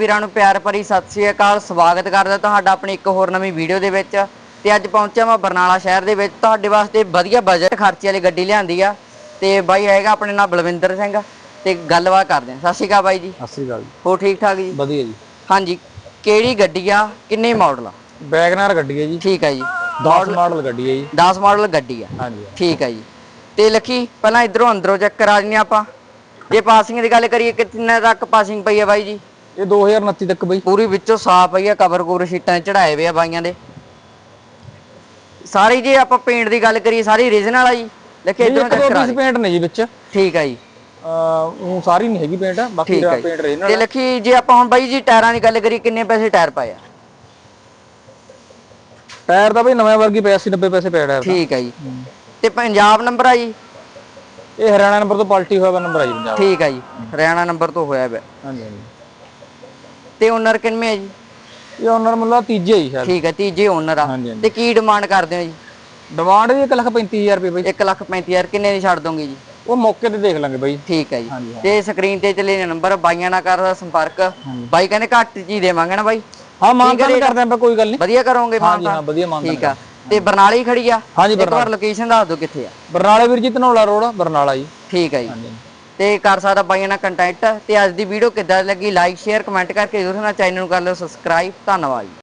ਵੀਰਾਂ ਨੂੰ ਪਿਆਰ ਭਰੀ ਸਤਿ ਸ੍ਰੀ ਅਕਾਲ ਸਵਾਗਤ ਕਰਦਾ ਤੁਹਾਡਾ ਆਪਣੀ ਇੱਕ ਹੋਰ ਨਵੀਂ ਵੀਡੀਓ ਦੇ ਵਿੱਚ। ਤੇ ਅੱਜ ਪਹੁੰਚਿਆ ਮੈਂ ਬਰਨਾਲਾ ਸ਼ਹਿਰ ਦੇ ਵਿੱਚ। ਤੁਹਾਡੇ ਵਾਸਤੇ ਵਧੀਆ ਬਜਟ ਖਰਚੇ ਵਾਲੀ ਗੱਡੀ ਲਿਆਂਦੀ ਆ। ਤੇ ਬਾਈ ਹੈਗਾ ਆਪਣੇ ਨਾਲ ਬਲਵਿੰਦਰ ਸਿੰਘ। ਤੇ ਗੱਲਬਾਤ ਕਰਦੇ ਹਾਂ ਸਤਿ ਸ਼੍ਰੀ ਅਕਾਲ ਬਾਈ ਜੀ। ਸਤਿ ਸ੍ਰੀ ਅਕਾਲ ਜੀ। ਹੋ ਠੀਕ ਠਾਕ ਜੀ? ਵਧੀਆ ਜੀ। ਹਾਂਜੀ। ਕਿਹੜੀ ਗੱਡੀ ਆ? ਕਿੰਨੇ ਮਾਡਲ ਆ? ਵੈਗਨਾਰ ਗੱਡੀ ਹੈ ਜੀ। ਠੀਕ ਹੈ ਜੀ। 10 ਮਾਡਲ ਗੱਡੀ ਹੈ ਜੀ। 10 ਮਾਡਲ ਗੱਡੀ ਆ। ਹਾਂਜੀ। ਠੀਕ ਹੈ ਜੀ। ਤੇ ਲੱਖੀ ਪਹਿਲਾਂ ਇਧਰੋਂ ਅੰਦਰੋਂ ਚੈੱਕ ਕਰਾ ਹਾਂ ਆਪਾਂ। ਜੇ ਪਾਸਿੰਗ ਦੀ ਗੱਲ ਕਰੀਏ ਕਿੰਨੇ ਤੱਕ ਪਾਸਿੰਗ ਪਈ ਆ ਬਾਈ ਜੀ? ਇਹ 2029 ਤੱਕ ਬਈ। ਪੂਰੀ ਵਿੱਚੋਂ ਸਾਫ਼ ਪਈ ਆ ਕਵਰ ਕੂਰ ਸ਼ੀਟਾਂ ਚੜਾਏ ਹੋਏ ਆ ਬਾਈਆਂ ਦੇ। ਸਾਰੀ ਜੇ ਆਪਾਂ ਪੇਂਟ ਦੀ ਗੱਲ ਕਰੀਏ ਸਾਰੀ ਰੀਜਨਲ ਆ ਜੀ। ਇਹ ਇਧਰੋਂ ਚੈੱਕ ਕਰਾ। ਪੇਂਟ ਨੇ ਜੀ ਵਿੱਚ। ਠੀਕ ਹੈ ਜੀ। ਉਹ ਸਾਰੀ ਨਹੀਂ ਹੈਗੀ ਪੇਂਟ ਬਾਕੀ ਦਾ। ਪੇਂਟ ਰਹੇ ਤੇ ਲੱਖੀ ਜੇ ਆਪਾਂ ਹੁਣ ਬਾਈ ਜੀ ਟਾਇਰਾਂ ਦੀ ਗੱਲ ਕਰੀਏ ਕਿੰਨੇ ਪੈਸੇ ਟਾਇਰ ਪਏ ਆ? ਟਾਇਰ ਦਾ ਬਈ ਨਵੇਂ ਵਰਗੀ ਪਿਆ 80 90 ਪੈਸੇ ਪਿਆ ਟਾਇਰ ਠੀਕ ਹੈ ਜੀ। ਤੇ ਪੰਜਾਬ ਨੰਬਰ ਆ ਜੀ? ਇਹ ਹਰਿਆਣਾ ਨੰਬਰ ਤੋਂ ਪਲਟੀ ਹੋਇਆ ਵਾ ਨੰਬਰ ਆ ਜੀ ਪੰਜਾਬ ਠੀਕ ਹੈ ਜੀ। ਹਰਿਆਣਾ ਨੰਬਰ ਤੋਂ ਹੋਇਆ ਪਿਆ ਹਾਂਜੀ ਹਾਂਜੀ। ਤੇ ਓਨਰ ਕਿੰਨੇ ਆ ਜੀ? ਇਹ ਓਨਰ ਮੁੱਲਾ ਤੀਜੇ ਹੀ ਸ਼ਾਇਦ ਠੀਕ ਹੈ ਤੀਜੇ ਓਨਰ ਆ। ਹਾਂਜੀ ਹਾਂਜੀ। ਤੇ ਕੀ ਡਿਮਾਂਡ ਕਰਦੇ ਹੋ ਜੀ? ਡਿਮਾਂਡ ਦੀ 135000 ਰੁਪਏ ਬਈ। 1 ਲੱਖ 35000 ਕਿੰਨੇ ਦੀ ਛੱਡ ਦੋਗੇ ਜੀ? ਉਹ ਮੌਕੇ ਤੇ ਦੇਖ ਲਾਂਗੇ ਬਈ। ਠੀਕ ਹੈ ਜੀ। ਹਾਂਜੀ, ਤੇ ਸਕਰੀਨ ਤੇ ਚੱਲੇ ਨੰਬਰ ਬਾਈਆਂ ਨਾਲ ਕਰਦਾ ਸੰਪਰਕ। ਬਾਈ ਕਹਿੰਦੇ ਘੱਟ ਜੀ ਦੇਵਾਂਗੇ ਨਾ ਬਾਈ। ਹਾਂ ਮਾਨਤਾਨ ਕਰਦੇ ਆਪਾਂ ਕੋਈ ਗੱਲ ਨਹੀਂ। ਵਧੀਆ ਕਰੋਗੇ ਹਾਂਜੀ ਮਾਨ ਹਾਂ ਵਧੀਆ ਮਾਨਤਾਨ ਠੀਕ ਆ। ਤੇ ਬਰਨਾਲੇ ਹੀ ਖੜੀ ਆ? ਹਾਂਜੀ ਇੱਕ ਵਾਰ ਲੋਕੇਸ਼ਨ ਦੱਸ ਦਿਓ ਕਿੱਥੇ ਆ। ਬਰਨਾਲਾ ਵੀਰ ਜੀ ਧਨੌਲਾ ਰੋਡ ਬਰਨਾਲਾ ਜੀ। ਠੀਕ ਹੈ ਜੀ। ਤੇ ਕਰ ਸਕਦਾ ਬਾਈਆਂ ਨਾਲ ਕੰਟੈਕਟ ਤੇ ਅੱਜ ਦੀ ਵੀਡੀਓ ਕਿੱਦਾਂ ਲੱਗੀ? ਲਾਈਕ ਸ਼ੇਅਰ ਕਮੈਂਟ ਕਰਕੇ ਜ਼ਰੂਰ ਨਾ ਚੈਨਲ ਨੂੰ ਕਰ ਲਿਓ ਸਬਸਕ੍ਰਾਈਬ ਧੰਨਵਾਦ ਜੀ।